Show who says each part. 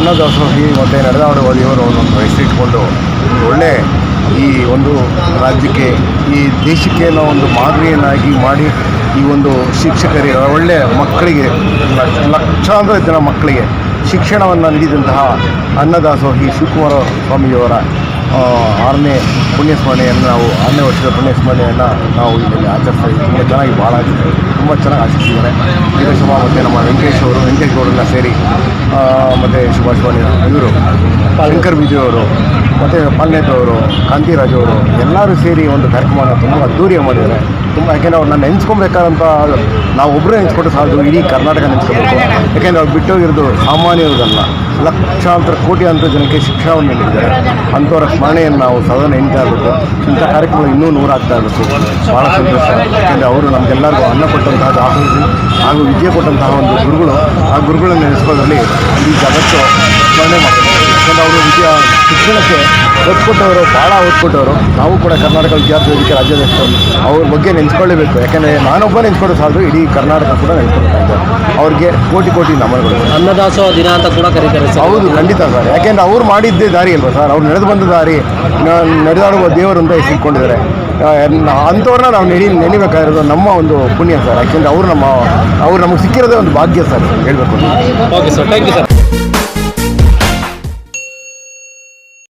Speaker 1: ಅನ್ನದಾಸೋಹಿ ಮತ್ತು ನಡೆದಾಡುವ ದೇವರು ಒಂದೊಂದು ಹೆಸರಿಟ್ಕೊಂಡು ಒಳ್ಳೆ ಈ ಒಂದು ರಾಜ್ಯಕ್ಕೆ, ಈ ದೇಶಕ್ಕೆ ನಾವು ಒಂದು ಮಾದರಿಯನ್ನಾಗಿ ಮಾಡಿ ಈ ಒಂದು ಶಿಕ್ಷಕರಿಗೆ, ಒಳ್ಳೆ ಮಕ್ಕಳಿಗೆ ಲಕ್ಷ- ಲಕ್ಷಾಂತರ ಜನ ಮಕ್ಕಳಿಗೆ ಶಿಕ್ಷಣವನ್ನು ನೀಡಿದಂತಹ ಅನ್ನದಾಸೋಹಿ ಶಿವಕುಮಾರ ಸ್ವಾಮಿಯವರ ಆರನೇ ಪುಣ್ಯಸ್ಮರಣೆಯನ್ನು ನಾವು, ಆರನೇ ವರ್ಷದ ಪುಣ್ಯಸ್ಮರಣೆಯನ್ನು ನಾವು ಇಲ್ಲಿ ಆಚರಿಸ್ತಾ ಇದ್ದೀವಿ. ತುಂಬ ಚೆನ್ನಾಗಿ ಭಾಳ ತುಂಬ ಚೆನ್ನಾಗಿ ಆಚರಿಸಿದ್ದಾರೆ. ವೀರಶಮ ಮತ್ತು ನಮ್ಮ ವೆಂಕಟೇಶ್ ಅವರು, ವೆಂಕಟೇಶ್ ಗೌಡರೆಲ್ಲ ಸೇರಿ ಮತ್ತು ಸುಭಾಷ್ ಇವರು ಶಂಕರ್ ಅವರು, ಮತ್ತು ಅವರು, ಕಾಂತಿರಾಜ್ ಅವರು, ಎಲ್ಲರೂ ಸೇರಿ ಒಂದು ಕಾರ್ಯಕ್ರಮನ ತುಂಬ ಅದ್ದೂರಿಯಾಗಿ ಮಾಡಿದ್ದಾರೆ. ತುಂಬ, ಯಾಕೆಂದರೆ ಅವ್ರು ನಾನು ನೆನೆಸ್ಕೊಬೇಕಾದಂಥ ನಾವು ಒಬ್ಬರೇ ನೆನೆಸ್ಕೊಟ್ಟು ಸಾಲದು, ಇಡೀ ಕರ್ನಾಟಕ ನೆನೆಸ್ಕೋಬೇಕು. ಯಾಕೆಂದರೆ ಅವ್ರು ಬಿಟ್ಟೋಗಿರೋದು ಸಾಮಾನ್ಯರದಲ್ಲ ಲಕ್ಷಾಂತರ ಕೋಟಿ ಅಂತ ಜನಕ್ಕೆ ಶಿಕ್ಷಣವನ್ನು ನೀಡಿದ್ದಾರೆ. ಅಂಥವರ ಸ್ಮರಣೆಯನ್ನು ನಾವು ಸದಾ ಎಂಟಾಗಬೇಕು ಇಂಥ ಕಾರ್ಯಕ್ರಮ ಇನ್ನೂ ನೂರಾಗ್ತಾ ಇರಬೇಕು. ಭಾಳ ಸಂತೋಷ. ಯಾಕೆಂದರೆ ಅವರು ನಮಗೆಲ್ಲರಿಗೂ ಅನ್ನ ಕೊಟ್ಟಂತಹ ದಾಸೋಹಿ ಹಾಗೂ ವಿದ್ಯೆ ಕೊಟ್ಟಂತಹ ಒಂದು ಗುರುಗಳು ಆ ಗುರುಗಳನ್ನು ನೆನೆಸ್ಕೊಳ್ಳೋದ್ರಲ್ಲಿ ಈ ಜಗತ್ತು ಸ್ಮರಣೆ ಮಾಡ್ತಾರೆ ಯಾಕಂದರೆ ಅವರು ವಿದ್ಯಾ ಶಿಕ್ಷಣಕ್ಕೆ ಒತ್ತು ಕೊಟ್ಟವರು ಭಾಳ ಒತ್ತು ಕೊಟ್ಟವರು ನಾವು ಕೂಡ ಕರ್ನಾಟಕ ವಿದ್ಯಾರ್ಥಿ ವೇದಿಕೆ ರಾಜ್ಯಾಧ್ಯಕ್ಷರು. ಅವ್ರ ಬಗ್ಗೆ ನೆನೆಸ್ಕೊಳ್ಳೇಬೇಕು. ಯಾಕಂದರೆ ನಾನೊಬ್ಬ ನೆನೆಸ್ಕೊಂಡು ಸಾಲದು ಇಡೀ ಕರ್ನಾಟಕ ಕೂಡ ನೆನೆಸ್ಕೊಳ್ತಾ ಇದ್ದಾರೆ ಅವ್ರಿಗೆ ಕೋಟಿ ಕೋಟಿ ನಮನಗಳು.
Speaker 2: ಅನ್ನದಾಸೋ ದಿನ ಅಂತ ಕೂಡ ಕರೀತಾರೆ ಸರ್
Speaker 1: ಹೌದು ಖಂಡಿತ ಸರ್. ಯಾಕೆಂದರೆ ಅವ್ರು ಮಾಡಿದ್ದೇ ದಾರಿ ಅಲ್ವಾ ಸರ್? ಅವ್ರು ನಡೆದು ಬಂದ ದಾರಿ ನಡೆದಾಡುವ ದೇವರು ಅಂತ ಹೆಸರಿಕೊಂಡಿದ್ದಾರೆ ಅಂಥವ್ರನ್ನ ನಾವು ನೆನೆ ನೆನಿಬೇಕಾಗಿರೋದು ನಮ್ಮ ಒಂದು ಪುಣ್ಯ ಸರ್. ಯಾಕೆಂದರೆ ಅವ್ರು ನಮ್ಮ ಅವ್ರು ನಮಗೆ ಸಿಕ್ಕಿರೋದೇ ಒಂದು ಭಾಗ್ಯ ಸರ್. ಹೇಳಬೇಕು.
Speaker 2: Okay sir. Thank you sir.